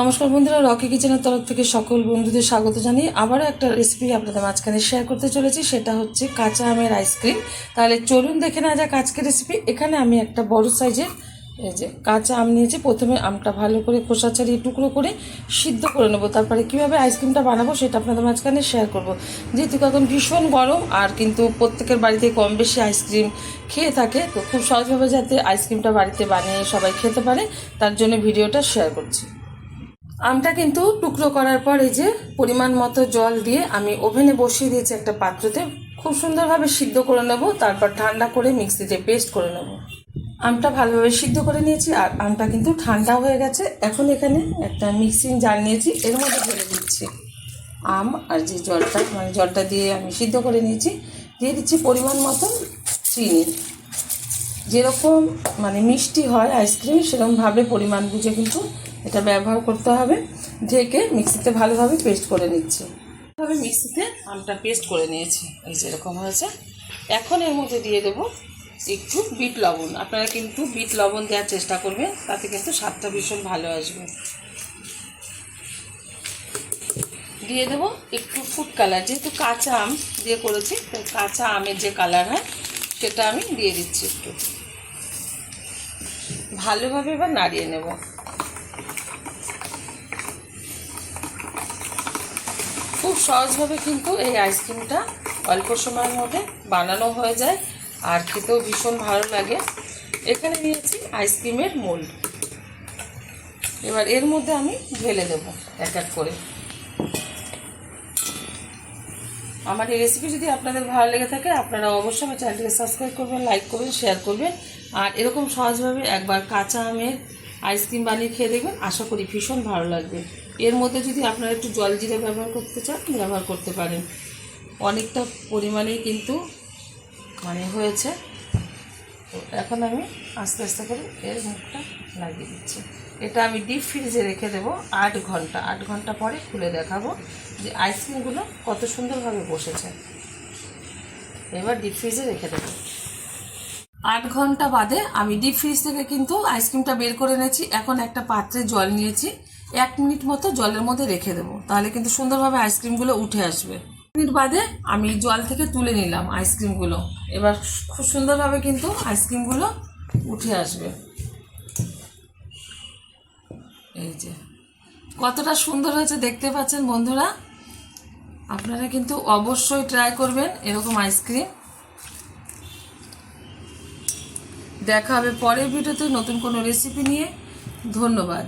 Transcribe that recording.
নমস্কার বন্ধুরা, রকি কিচেনের তরফ থেকে সকল বন্ধুদের স্বাগত জানিয়ে আবারও একটা রেসিপি আপনাদের মাঝখানে শেয়ার করতে চলেছি, সেটা হচ্ছে কাঁচা আমের আইসক্রিম তাহলে চলুন দেখে নেওয়া যাক আজকের রেসিপি এখানে আমি একটা বড় সাইজের, এই যে কাঁচা আম নিয়েছি, প্রথমে আমটা ভালো করে খোসা ছাড়িয়ে টুকরো করে সিদ্ধ করে নেব। তারপরে কীভাবে আইসক্রিমটা বানাবো সেটা আপনাদের মাঝখানে শেয়ার করব। যেহেতু এখন ভীষণ গরম আর কিন্তু প্রত্যেকের বাড়িতে কম বেশি আইসক্রিম খেয়ে থাকে, তো খুব সহজভাবে যাতে আইসক্রিমটা বাড়িতে বানিয়ে সবাই খেতে পারে, তার জন্য ভিডিওটা শেয়ার করছি। আমটা কিন্তু টুকরো করার পর এই যে পরিমাণ মতো জল দিয়ে আমি ওভেনে বসিয়ে দিয়েছি একটা পাত্রতে। খুব সুন্দরভাবে সিদ্ধ করে নেব, তারপর ঠান্ডা করে মিক্সিতে পেস্ট করে নেব। আমটা ভালোভাবে সিদ্ধ করে নিয়েছি আর আমটা কিন্তু ঠান্ডা হয়ে গেছে। এখন এখানে একটা মিক্সিং জার নিয়েছি, এর মধ্যে ঢেলে দিচ্ছি আম আর যে জলটা মানে জলটা দিয়ে আমি সিদ্ধ করে নিয়েছি, দিয়ে দিচ্ছি পরিমাণ মতো চিনি। যেরকম মানে মিষ্টি হয় আইসক্রিম, সেরকমভাবে পরিমাণ বুঝে কিন্তু এটা ব্যবহার করতে হবে। ঢেকে মিক্সিতে ভালোভাবে পেস্ট করে নিচ্ছি। ভাবে মিক্সিতে আমটা পেস্ট করে নিয়েছি। এই যেরকম হয়েছে। এখন এর মধ্যে দিয়ে দেবো একটু বিট লবণ। আপনারা কিন্তু বিট লবণ দেওয়ার চেষ্টা করবেন, তাতে কিন্তু স্বাদটা ভীষণ ভালো আসবে। দিয়ে দেবো একটু ফুড কালার যেহেতু কাঁচা আম দিয়ে করেছি, তো কাঁচা আমের যে কালার হয়, সেটা আমি দিয়ে দিচ্ছি একটু। ভালোভাবে এবার নাড়িয়ে নেব। খুব সহজভাবে কিন্তু এই আইসক্রিমটা অল্প সময়ের মধ্যে বানানো হয়ে যায়। আর খেতেও ভীষণ ভালো লাগে। এখানে নিয়েছি আইসক্রিমের মোল্ড এবার এর মধ্যে আমি ঢেলে দেবো এক এক করে। আমার এই রেসিপি যদি আপনাদের ভালো লেগে থাকে, আপনারা অবশ্যই আমার চ্যানেলটিকে সাবস্ক্রাইব করবেন লাইক করবেন শেয়ার করবেন। আর এরকম সহজভাবে একবার কাঁচা আমের আইসক্রিম বানিয়ে খেয়ে দেখবেন। আশা করি ভীষণ ভালো লাগবে। এর মধ্যে যদি আপনারা একটু জল জিরে ব্যবহার করতে চান, ব্যবহার করতে পারেন। অনেকটা পরিমাণেই কিন্তু মানে হয়েছে। তো এখন আমি আস্তে আস্তে করে এর মুখটা লাগিয়ে দিচ্ছি। এটা আমি ডিপ ফ্রিজে রেখে দেবো আট ঘণ্টা। আট ঘণ্টা পরে খুলে দেখাবো যে আইসক্রিমগুলো কত সুন্দরভাবে বসেছে। এবার ডিপ ফ্রিজে রেখে দেবো। আট ঘণ্টা বাদে আমি ডিপ ফ্রিজ থেকে কিন্তু আইসক্রিমটা বের করে এনেছি। এখন একটা পাত্রে জল নিয়েছি। এক মিনিট মতো জলের মধ্যে রেখে দেবো। তাহলে কিন্তু সুন্দরভাবে আইসক্রিমগুলো উঠে আসবে। মিনিট বাদে আমি জল থেকে তুলে নিলাম আইসক্রিমগুলো এবার খুব সুন্দরভাবে কিন্তু আইসক্রিমগুলো উঠে আসবে। এই যে, কতটা সুন্দর হয়েছে দেখতে পাচ্ছেন বন্ধুরা? আপনারা কিন্তু অবশ্যই ট্রাই করবেন এরকম আইসক্রিম দেখা হবে পরের ভিডিওতে নতুন কোনো রেসিপি নিয়ে। ধন্যবাদ।